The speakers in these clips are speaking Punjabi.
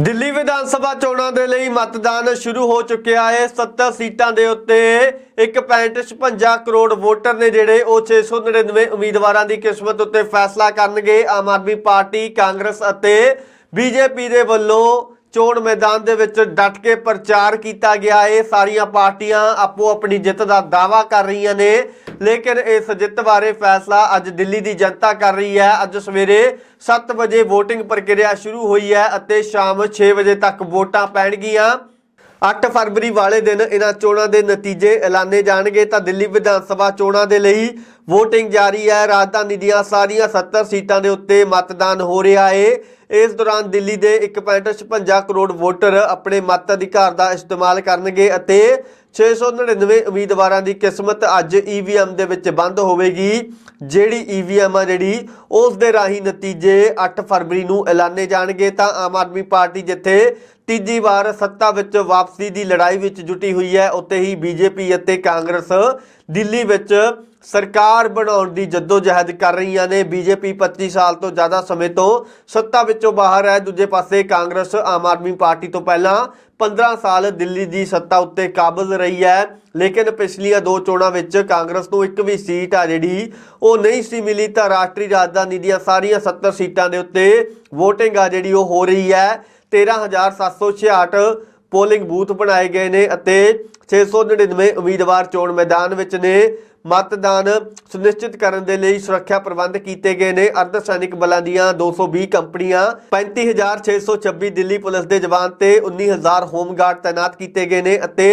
ਦਿੱਲੀ ਵਿਧਾਨ ਸਭਾ ਚੋਣਾਂ ਦੇ ਲਈ ਮਤਦਾਨ ਸ਼ੁਰੂ ਹੋ ਚੁੱਕਿਆ ਹੈ। 70 ਸੀਟਾਂ ਦੇ ਉੱਤੇ 1.56 ਕਰੋੜ ਵੋਟਰ ਨੇ ਜਿਹੜੇ ਉਹ 699 ਉਮੀਦਵਾਰਾਂ ਦੀ ਕਿਸਮਤ ਉੱਤੇ ਫੈਸਲਾ ਕਰਨਗੇ। ਆਮ ਆਦਮੀ ਪਾਰਟੀ, ਕਾਂਗਰਸ ਅਤੇ ਬੀਜੇਪੀ ਦੇ ਵੱਲੋਂ ਚੋਣ ਮੈਦਾਨ ਦੇ ਵਿੱਚ ਡਟ ਕੇ ਪ੍ਰਚਾਰ ਕੀਤਾ ਗਿਆ। ਹੈ ਸਾਰੀਆਂ ਪਾਰਟੀਆਂ ਆਪੋ ਆਪਣੀ ਜਿੱਤ ਦਾ ਦਾਅਵਾ ਕਰ ਰਹੀਆਂ ਨੇ। ਲੇਕਿਨ ਇਸ ਜਿੱਤ ਬਾਰੇ ਫੈਸਲਾ ਅੱਜ ਦਿੱਲੀ ਦੀ ਜਨਤਾ ਕਰ ਰਹੀ ਹੈ। ਅੱਜ ਸਵੇਰੇ 7 ਵਜੇ VOTING ਪ੍ਰਕਿਰਿਆ ਸ਼ੁਰੂ ਹੋਈ ਹੈ ਅਤੇ ਸ਼ਾਮ 6 ਵਜੇ ਤੱਕ ਵੋਟਾਂ ਪੈਣਗੀਆਂ। 8 ਫਰਵਰੀ ਵਾਲੇ ਦਿਨ ਇਹਨਾਂ ਚੋਣਾਂ ਦੇ ਨਤੀਜੇ ਐਲਾਨੇ ਜਾਣਗੇ। ਤਾਂ ਦਿੱਲੀ ਵਿਧਾਨ ਸਭਾ ਚੋਣਾਂ ਦੇ ਲਈ VOTING ਜਾਰੀ ਹੈ। ਰਾਜਧਾਨੀ ਦੀਆਂ ਸਾਰੀਆਂ 70 ਸੀਟਾਂ ਦੇ ਉੱਤੇ ਮਤਦਾਨ ਹੋ ਰਿਹਾ ਹੈ ਇਸ ਦੌਰਾਨ ਦਿੱਲੀ ਦੇ 1.56 ਕਰੋੜ ਵੋਟਰ ਆਪਣੇ ਮਤ ਅਧਿਕਾਰ ਦਾ ਇਸਤੇਮਾਲ ਕਰਨਗੇ ਅਤੇ 699 ਉਮੀਦਵਾਰਾਂ ਦੀ ਕਿਸਮਤ ਅੱਜ ਈਵੀਐਮ ਦੇ ਵਿੱਚ ਬੰਦ ਹੋਵੇਗੀ। ਜਿਹੜੀ ਈਵੀਐਮ ਆ ਜਿਹੜੀ, ਉਸ ਦੇ ਰਾਹੀਂ ਨਤੀਜੇ 8 ਫਰਵਰੀ ਨੂੰ ਐਲਾਨੇ ਜਾਣਗੇ। ਤਾਂ ਆਮ ਆਦਮੀ ਪਾਰਟੀ ਜਿੱਥੇ ਤੀਜੀ ਵਾਰ ਸੱਤਾ ਵਿੱਚ ਵਾਪਸੀ ਦੀ ਲੜਾਈ ਵਿੱਚ ਜੁਟੀ ਹੋਈ ਹੈ ਉੱਤੇ ਹੀ ਬੀਜੇਪੀ ਅਤੇ ਕਾਂਗਰਸ ਦਿੱਲੀ ਵਿੱਚ ਸਰਕਾਰ ਬਣਾਉਣ ਦੀ ਜਦੋਜਹਿਦ ਕਰ ਰਹੀਆਂ ਨੇ। ਬੀਜੇਪੀ 25 ਸਾਲ ਤੋਂ ਜ਼ਿਆਦਾ ਸਮੇਂ ਤੋਂ ਸੱਤਾ ਵਿੱਚੋਂ ਬਾਹਰ ਹੈ। ਦੂਜੇ ਪਾਸੇ ਕਾਂਗਰਸ ਆਮ ਆਦਮੀ ਪਾਰਟੀ ਤੋਂ ਪਹਿਲਾਂ 15 ਸਾਲ ਦਿੱਲੀ ਦੀ ਸੱਤਾ ਉੱਤੇ ਕਾਬਜ਼ ਰਹੀ ਹੈ। ਲੇਕਿਨ ਪਿਛਲੀਆਂ ਦੋ ਚੋਣਾਂ ਵਿੱਚ ਕਾਂਗਰਸ ਨੂੰ ਇੱਕ ਵੀ ਸੀਟ ਆ ਜਿਹੜੀ ਉਹ ਨਹੀਂ ਸੀ ਮਿਲੀ ਤਾਂ ਰਾਸ਼ਟਰੀ ਰਾਜਧਾਨੀ ਦੀਆਂ ਸਾਰੀਆਂ 70 ਸੀਟਾਂ ਦੇ ਉੱਤੇ VOTING ਆ ਜਿਹੜੀ ਉਹ ਹੋ ਰਹੀ ਹੈ। 13766 ਪੋਲਿੰਗ ਬੂਥ ਬਣਾਏ ਗਏ ਨੇ ਅਤੇ 699 ਉਮੀਦਵਾਰ ਚੋਣ ਮੈਦਾਨ ਵਿੱਚ ਨੇ। ਮਤਦਾਨ ਸੁਨਿਸ਼ਚਿਤ ਕਰਨ ਦੇ ਲਈ ਸੁਰੱਖਿਆ ਪ੍ਰਬੰਧ ਕੀਤੇ ਗਏ ਨੇ। ਅਰਧ ਸੈਨਿਕ ਬਲਾਂ ਦੀਆਂ 220 ਕੰਪਨੀਆਂ 35626 ਦਿੱਲੀ ਪੁਲਿਸ ਦੇ ਜਵਾਨ ਤੇ 19000 ਹੋਮਗਾਰਡ ਤਾਇਨਾਤ ਕੀਤੇ ਗਏ ਨੇ ਅਤੇ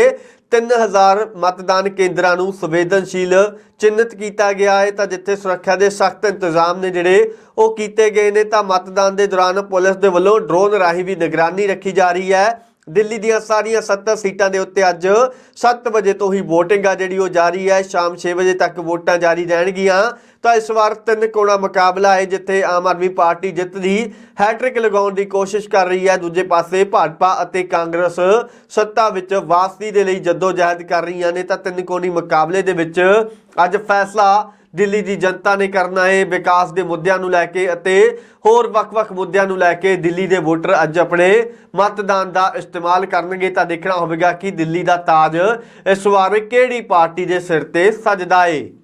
3000 ਮਤਦਾਨ ਕੇਂਦਰਾਂ ਨੂੰ ਸੰਵੇਦਨਸ਼ੀਲ ਚਿੰਨ੍ਹਿਤ ਕੀਤਾ ਗਿਆ ਹੈ। ਤਾਂ ਜਿੱਥੇ ਸੁਰੱਖਿਆ ਦੇ ਸਖਤ ਇੰਤਜ਼ਾਮ ਨੇ ਜਿਹੜੇ ਉਹ ਕੀਤੇ ਗਏ ਨੇ, ਤਾਂ ਮਤਦਾਨ ਦੇ ਦੌਰਾਨ ਪੁਲਿਸ ਦੇ ਵੱਲੋਂ ਡਰੋਨ ਰਾਹੀਂ ਵੀ ਨਿਗਰਾਨੀ ਰੱਖੀ ਜਾ ਰਹੀ ਹੈ। ਦਿੱਲੀ ਦੀਆਂ ਸਾਰੀਆਂ 70 ਸੀਟਾਂ ਦੇ ਉੱਤੇ ਅੱਜ 7 ਵਜੇ ਤੋਂ ਹੀ VOTING ਆ ਜਿਹੜੀ ਉਹ ਜਾਰੀ ਹੈ। ਸ਼ਾਮ 6 ਵਜੇ ਤੱਕ ਵੋਟਾਂ ਜਾਰੀ ਰਹਿਣਗੀਆਂ। ਤਾਂ ਇਸ ਵਾਰ ਤਿੰਨ ਕੋਣਾ ਮੁਕਾਬਲਾ ਹੈ ਜਿੱਥੇ ਆਮ ਆਦਮੀ ਪਾਰਟੀ ਜਿੱਤ ਦੀ ਹੈਟ੍ਰਿਕ ਲਗਾਉਣ ਦੀ ਕੋਸ਼ਿਸ਼ ਕਰ ਰਹੀ ਹੈ। ਦੂਜੇ ਪਾਸੇ ਭਾਜਪਾ ਅਤੇ ਕਾਂਗਰਸ ਸੱਤਾ ਵਿੱਚ ਵਾਪਸੀ ਦੇ ਲਈ ਜਦੋਜਹਿਦ ਕਰ ਰਹੀਆਂ ਨੇ। ਤਾਂ ਤਿੰਨ ਕੋਣੀ ਮੁਕਾਬਲੇ ਦੇ ਵਿੱਚ ਅੱਜ ਫੈਸਲਾ ਦਿੱਲੀ ਦੀ ਜਨਤਾ ਨੇ ਕਰਨਾ ਹੈ ਵਿਕਾਸ ਦੇ ਮੁੱਦਿਆਂ ਨੂੰ ਲੈ ਕੇ ਅਤੇ ਹੋਰ ਵੱਖ-ਵੱਖ ਮੁੱਦਿਆਂ ਨੂੰ ਲੈ ਕੇ ਦਿੱਲੀ ਦੇ ਵੋਟਰ ਅੱਜ ਆਪਣੇ ਮਤਦਾਨ ਦਾ ਇਸਤੇਮਾਲ ਕਰਨਗੇ ਤਾਂ ਦੇਖਣਾ ਹੋਵੇਗਾ ਕਿ ਦਿੱਲੀ ਦਾ ਤਾਜ ਇਸ ਵਾਰ ਕਿਹੜੀ ਪਾਰਟੀ ਦੇ ਸਿਰ ਤੇ ਸਜਦਾ ਏ।